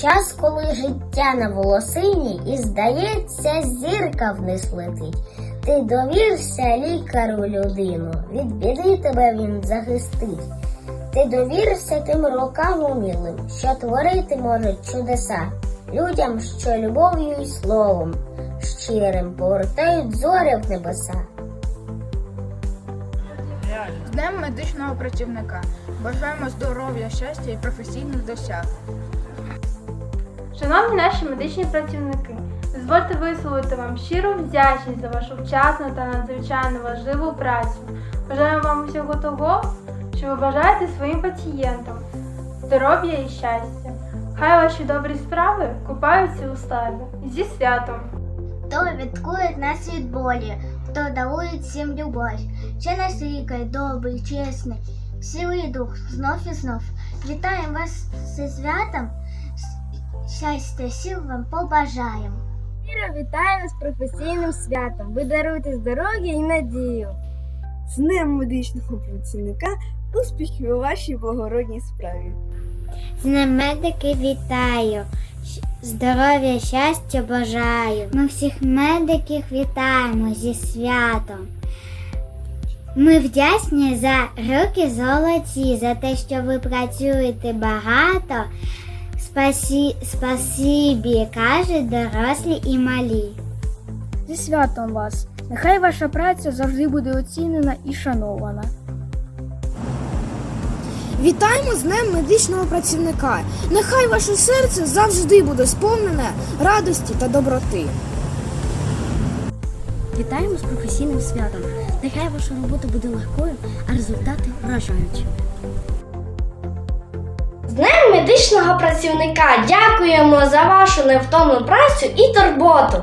час, коли життя на волосині і, здається, зірка вниз летить. Ти довірся лікару людину, від біди тебе він захистить. Ти довірся тим рукам умілим, що творити можуть чудеса, людям, що любов'ю і словом щирим повертають зоря в небеса. З Днем медичного працівника. Бажаємо здоров'я, щастя і професійних досяг. Шановні наші медичні працівники, дозвольте висловити вам щиру вдячність за вашу вчасну та надзвичайно важливу працю. Бажаємо вам всього того, що ви бажаєте своїм пацієнтам, здоров'я і щастя. Хай ваші добрі справи купаються у славі. Зі святом! Хто відкує нас від болі, хто дарує всім любов, ще нас лікар, добрий, чесний, силий дух, знов і знов. Вітаємо вас зі святом, щастя, сил вам побажаємо. Щиро вітаємо з професійним святом. Ви даруєте здоров'я і надію. З Днем медичного працівника успіхів у вашій благородній справі. З ним медики вітаю, здоров'я, щастя бажаю. Ми всіх медиків вітаємо зі святом. Ми вдячні за руки золоті, за те, що ви працюєте багато. Спасі, спасибі, кажуть дорослі і малі. Зі святом вас! Нехай ваша праця завжди буде оцінена і шанована. Вітаємо з Днем медичного працівника. Нехай ваше серце завжди буде сповнене радості та доброти. Вітаємо з професійним святом. Нехай ваша робота буде легкою, а результати вражаючі. Медичного працівника дякуємо за вашу невтомну працю і турботу.